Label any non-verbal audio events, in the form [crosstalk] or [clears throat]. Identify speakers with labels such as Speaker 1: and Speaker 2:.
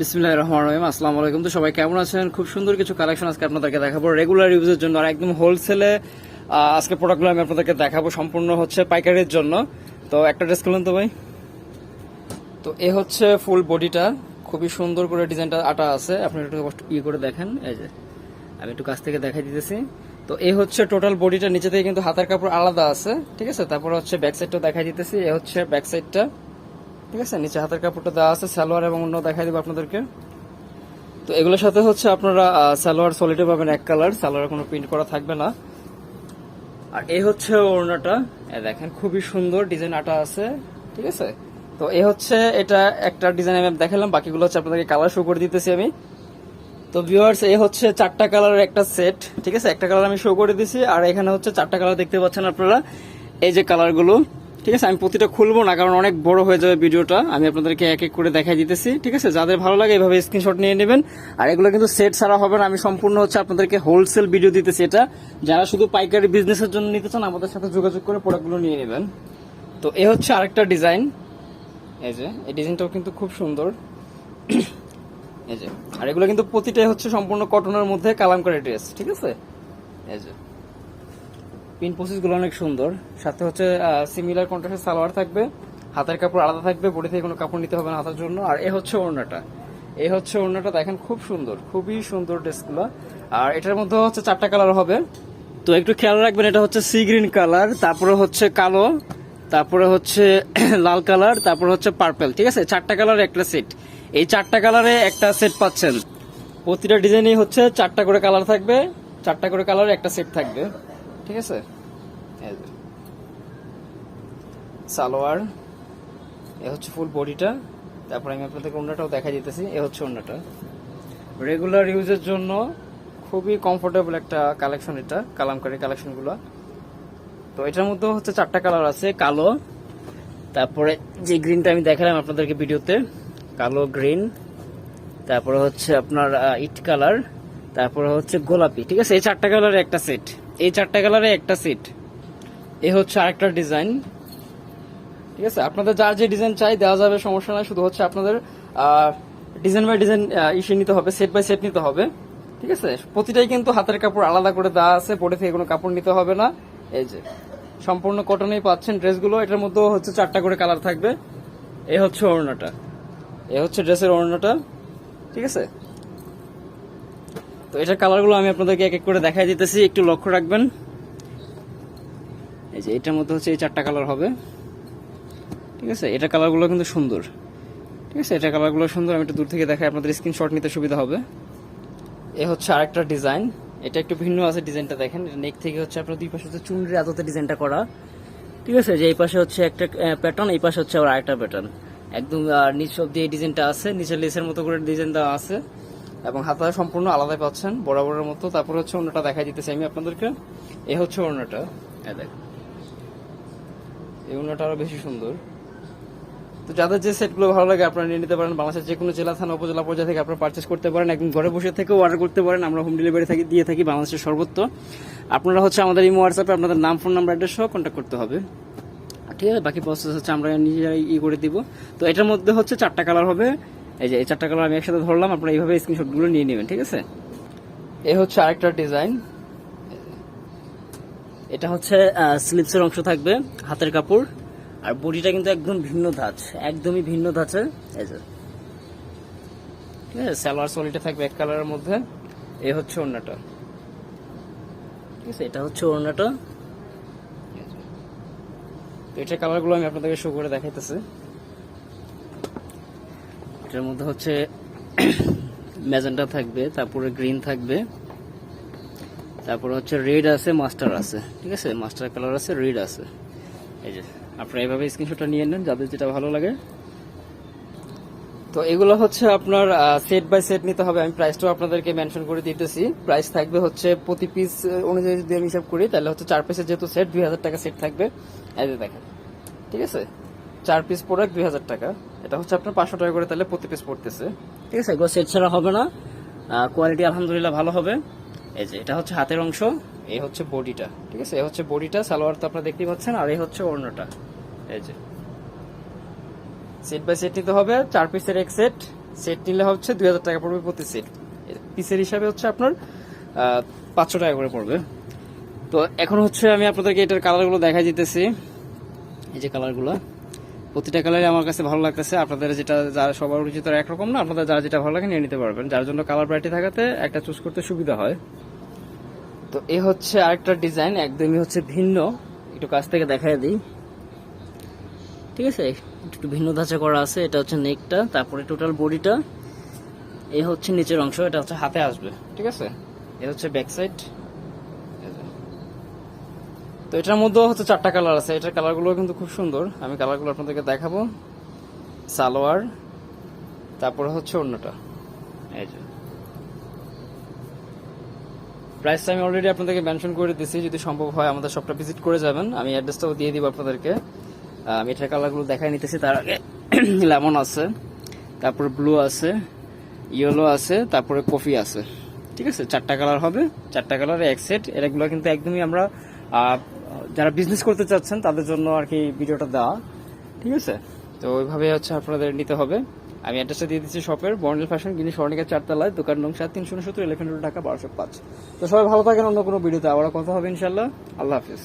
Speaker 1: বিসমিল্লাহ রহমান রহিম, আসসালামু আলাইকুম। তো সবাই কেমন আছেন? খুব সুন্দর কিছু কালেকশন আজকে আপনাদেরকে দেখাবো। রেগুলার ইউজের জন্য আর একদম হোলসেলে আজকে প্রোডাক্টগুলো আমি আপনাদেরকে দেখাবো সম্পূর্ণ হচ্ছে পাইকারির জন্য। তো একটা ড্রেস করলেন তো ভাই। তো এ হচ্ছে ফুল বডিটা খুবই সুন্দর করে ডিজাইনটা আটা আছে। আপনি একটু ইয়ে করে দেখেন। এই যে, আমি একটু কাছ থেকে দেখাই দিতেছি। তো এই হচ্ছে টোটাল বডিটা নিচে থেকে কিন্তু হাতের কাপড় আলাদা আছে। ঠিক আছে? তারপর হচ্ছে ব্যাক সাইডটা দেখাই দিতেছি। এ হচ্ছে ব্যাক সাইডটা ঠিক আছে, নিচে হাতের কাপড়টা দেওয়া আছে, সালোয়ার এবং অন্য দেখাই দেবো আপনাদেরকে। তো এগুলোর সাথে হচ্ছে আপনারা সালোয়ার সলিডে পাবেন এক কালার সালোয়ার কোনো প্রিন্ট করা থাকবে না। আর এই হচ্ছে ওড়নাটা। দেখেন, খুবই সুন্দর ডিজাইন আটা আছে, ঠিক আছে? তো এ হচ্ছে এটা একটা ডিজাইন আমি দেখালাম, বাকিগুলো হচ্ছে আপনাদেরকে কালার শো করে দিতেছি আমি। তো ভিউয়ার্স এ হচ্ছে চারটা কালারের একটা সেট ঠিক আছে? একটা কালার আমি শো করে দিছি, আর এখানে হচ্ছে চারটা কালার দেখতে পাচ্ছেন আপনারা। এই যে কালারগুলো ঠিক আছে, আমি প্রতিটা খুলবো না, কারণ অনেক বড় হয়ে যাবে ভিডিওটা। আমি আপনাদেরকে এক এক করে দেখাই দিতেছি, ঠিক আছে? যাদের ভালো লাগে এভাবে স্ক্রিনশট নিয়ে নেবেন। আর এগুলো কিন্তু সেট ছাড়া হবে না, আমি সম্পূর্ণ হচ্ছে আপনাদেরকে হোলসেল ভিডিও দিতেছি এটা। যারা শুধু পাইকারি বিজনেসের জন্য নিতে চান, আমাদের সাথে যোগাযোগ করে প্রোডাক্টগুলো নিয়ে নেবেন। তো এ হচ্ছে আরেকটা ডিজাইন এই যে, এই ডিজাইনটাও কিন্তু খুব সুন্দর। এই যে, আর এগুলো কিন্তু প্রতিটাই হচ্ছে সম্পূর্ণ কটনের মধ্যে কালাম কালামকারি ড্রেস ঠিক আছে? এই যে। পিন প্রসেসগুলো অনেক সুন্দর। সাথে হচ্ছে সিমিলার কন্ট্রাস্টের সালোয়ার থাকবে, হাতের কাপড় আলাদা থাকবে, বডি থেকে কোনো কাপড় নিতে হবে না হাতের জন্য। আর এ হচ্ছে ওড়নাটা। এ হচ্ছে ওড়নাটা, দেখেন খুব সুন্দর, খুবই সুন্দর ড্রেসগুলো। আর এটার মধ্যে হচ্ছে চারটা কালার হবে। তো একটু খেয়াল রাখবেন, এটা হচ্ছে সি গ্রিন কালার, তারপরে হচ্ছে কালো, তারপরে হচ্ছে [clears throat] লাল কালার, তারপরে হচ্ছে পার্পেল ঠিক আছে? চারটা কালার একটা সেট এই চারটা কালারে একটা সেট পাচ্ছেন। প্রতিটা ডিজাইনই হচ্ছে চারটা করে কালার থাকবে, চারটা করে কালারে একটা সেট থাকবে। ঠিক আছে। সালোয়ার, এ হচ্ছে ফুল বডিটা তারপরে আমি আপনাদেরকে অন্যটাও দেখা দিতেছি, এ হচ্ছে অন্যটা রেগুলার ইউজের জন্য খুবই কমফোর্টেবল একটা কালেকশন এটা, কালামকারি কালেকশনগুলো তো এটার মধ্যেও হচ্ছে চারটা কালার আছে, কালো। তারপরে যে গ্রিনটা আমি দেখালাম আপনাদেরকে ভিডিওতে, কালো গ্রিন তারপরে হচ্ছে আপনার ইট কালার তারপরে হচ্ছে গোলাপি, ঠিক আছে? এই চারটা কালারের একটা সেট এই চারটা কালারে একটা সেট এ হচ্ছে আরেকটা ডিজাইন ঠিক আছে? আপনাদের যার যে ডিজাইন চাই, দেওয়া যাবে, সমস্যা নাই। শুধু হচ্ছে আপনাদের ডিজাইন বাই ডিজাইন ইস্যু নিতে হবে সেট বাই সেট নিতে হবে। ঠিক আছে? প্রতিটাই কিন্তু হাতের কাপড় আলাদা করে দেওয়া আছে। পরে থেকে কোনো কাপড় নিতে হবে না। এই যে, সম্পূর্ণ কটনেই পাচ্ছেন ড্রেসগুলো। এটার মধ্যেও হচ্ছে চারটা করে কালার থাকবে। এ হচ্ছে ওড়নাটা। এ হচ্ছে ড্রেসের ওড়নাটা। ঠিক আছে? তো এটার কালারগুলো আমি আপনাদেরকে এক এক করে দেখাই দিতেছি, একটু লক্ষ্য রাখবেন। এই যে এটার মধ্যে হচ্ছে এই চারটা কালার হবে। ঠিক আছে? এটা কালারগুলো কিন্তু সুন্দর। ঠিক আছে? এটা কালারগুলো সুন্দর, আমি একটু দূর থেকে দেখাই, আপনাদের স্ক্রিনশট নিতে সুবিধা হবে। এ হচ্ছে আরেকটা ডিজাইন এটা একটু ভিন্ন আছে ডিজাইনটা দেখেন। নেক থেকে হচ্ছে আপনার দুই পাশে হচ্ছে চুনরি আদতে ডিজাইনটা করা। ঠিক আছে? যে এই পাশে হচ্ছে একটা প্যাটার্ন এই পাশে হচ্ছে আবার আরেকটা প্যাটার্ন একদম নিচ অব্দি এই ডিজাইনটা আছে। নিচের লেসের মতো করে ডিজাইন দেওয়া আছে। এবং হাতা সম্পূর্ণ আলাদা পাচ্ছেন, বরাবরের মতো। তারপর হচ্ছে অন্যটা দেখাই দিতেছি আমি আপনাদেরকে। এ হচ্ছে অন্যটা দেখ। এই অন্যটা আরও বেশি সুন্দর। তো যাদের যে সেটগুলো ভালো লাগে আপনারা নিয়ে নিতে পারেন। বাংলাদেশের যে কোনো জেলা, থানা, উপজেলা পর্যায়ে থেকে আপনারা পারচেস করতে পারেন। একদম ঘরে বসে থেকেও অর্ডার করতে পারেন। আমরা হোম ডেলিভারি থাকি, দিয়ে থাকি বাংলাদেশের সর্বত্র। আপনারা হচ্ছে আমাদের ইমো হোয়াটসঅ্যাপে আপনাদের নাম ফোন নাম্বার অ্যাড্রেস সহ কন্ট্যাক্ট করতে হবে। ঠিক আছে? বাকি প্রসেস হচ্ছে আমরা নিজেরাই ই করে দিব। তো এটার মধ্যে হচ্ছে চারটা কালার হবে। এই যে এই চারটা কালার আমি একসাথে ধরলাম আপনারা এইভাবে স্ক্রিনশটগুলো নিয়ে নেবেন ঠিক আছে? এ হচ্ছে আরেকটা ডিজাইন এটা হচ্ছে স্লিপসের অংশ থাকবে হাতের কাপড় আর বডিটা কিন্তু একদম ভিন্ন ধাঁচ একদমই ভিন্ন ধাঁচে এই যে। ঠিক আছে সালোয়ার সলিটা থাকবে এক কালারের মধ্যে এ হচ্ছে ওড়নাটা। ঠিক আছে এটা হচ্ছে ওড়নাটা। তো এটার কালারগুলো আমি আপনাদেরকে শো করে দেখাইতেছি। এটার মধ্যে হচ্ছে ম্যাজেন্টা থাকবে, তারপরে গ্রিন থাকবে, তারপরে হচ্ছে রেড আছে, মাস্টার আছে, ঠিক আছে? মাস্টার কালার আছে, রেড আছে। এই যে, আপনারা এইভাবে স্ক্রিনশটটা নিয়ে নেন, যাদের যেটা ভালো লাগে। তো এগুলো হচ্ছে আপনার সেট বাই সেট নিতে হবে। আমি প্রাইসটাও আপনাদেরকে মেনশন করে দিতেছি। প্রাইস থাকবে হচ্ছে প্রতি পিস অনুযায়ী যদি আমি হিসাব করি, তাহলে হচ্ছে চার পিসের যেহেতু সেট দুই হাজার টাকা সেট থাকবে। যে দেখেন, ঠিক আছে? চার পিস প্রোডাক্ট দুই হাজার টাকা। এটা হচ্ছে আপনার পাঁচশো টাকা করে তাহলে প্রতি পিস পড়তেছে। ঠিক আছে এগুলো সেট ছাড়া হবে না। কোয়ালিটি আলহামদুলিল্লাহ ভালো হবে। এই যে এটা হচ্ছে হাতের অংশ। এই হচ্ছে বডিটা ঠিক আছে? এই হচ্ছে বডিটা সালোয়ার তো আপনারা দেখতেই পাচ্ছেন আর এই হচ্ছে ওড়নাটা। এই যে। সেট বাই সেট নিতে হবে চার পিসের এক সেট সেট নিলে হচ্ছে দুই হাজার টাকা পড়বে প্রতি সেট পিসের হিসাবে হচ্ছে আপনার পাঁচশো টাকা করে পড়বে। তো এখন হচ্ছে আমি আপনাদেরকে এটার কালারগুলো দেখা দিতেছি। এই যে কালারগুলো প্রতিটা কালারই আমার কাছে ভালো লাগতেছে। আপনাদের যেটা যারা সবার উচিত একরকম না, আপনাদের যারা যেটা ভালো লাগে নিয়ে নিতে পারবেন। যার জন্য কালার ভ্যারাইটি থাকাতে একটা চুজ করতে সুবিধা হয়। তো এ হচ্ছে আরেকটা ডিজাইন একদমই হচ্ছে ভিন্ন। একটু কাছ থেকে দেখাই দিই। ঠিক আছে? একটু ভিন্ন ধাঁচা করা আছে। এটা হচ্ছে নেকটা তারপরে টোটাল বডিটা এই হচ্ছে নিচের অংশ, এটা হচ্ছে হাতে আসবে। ঠিক আছে? এ হচ্ছে ব্যাক সাইড তো এটার মধ্যেও হচ্ছে চারটা কালার আছে। এটার কালারগুলো কিন্তু খুব সুন্দর। আমি কালারগুলো আপনাদেরকে দেখাবো। সালোয়ার, তারপরে হচ্ছে অন্যটা এই যে। প্রাইসটা আমি অলরেডি আপনাদেরকে মেনশন করে দিচ্ছি যদি সম্ভব হয় আমাদের শপটা ভিজিট করে যাবেন। আমি অ্যাড্রেসটাও দিয়ে দিব আপনাদেরকে। আমি এটার কালারগুলো দেখাই নিতেছি। তার আগে [clears throat] লেমন আছে, তারপরে ব্লু আছে ইয়েলো আছে, তারপরে কফি আছে। ঠিক আছে? চারটা কালার হবে। চারটা কালারে এক সেট এগুলো কিন্তু একদমই আমরা যারা বিজনেস করতে চাচ্ছেন, তাদের জন্য আর কি ভিডিওটা দেওয়া। ঠিক আছে? তো ওইভাবে হচ্ছে আপনাদের নিতে হবে। আমি অ্যাড্রেসটা দিয়ে দিচ্ছি শপের, বর্ণেল ফ্যাশন, গিনি স্বর্ণিকা চারতলায়, দোকান নং সাত, তিনশো উনসত্তর ইলেভেন টাকা বারোশো পাঁচ। তো সবাই ভালো থাকেন, অন্য কোনো ভিডিওতে আবার কথা হবে ইনশাল্লাহ আল্লাহ হাফিজ।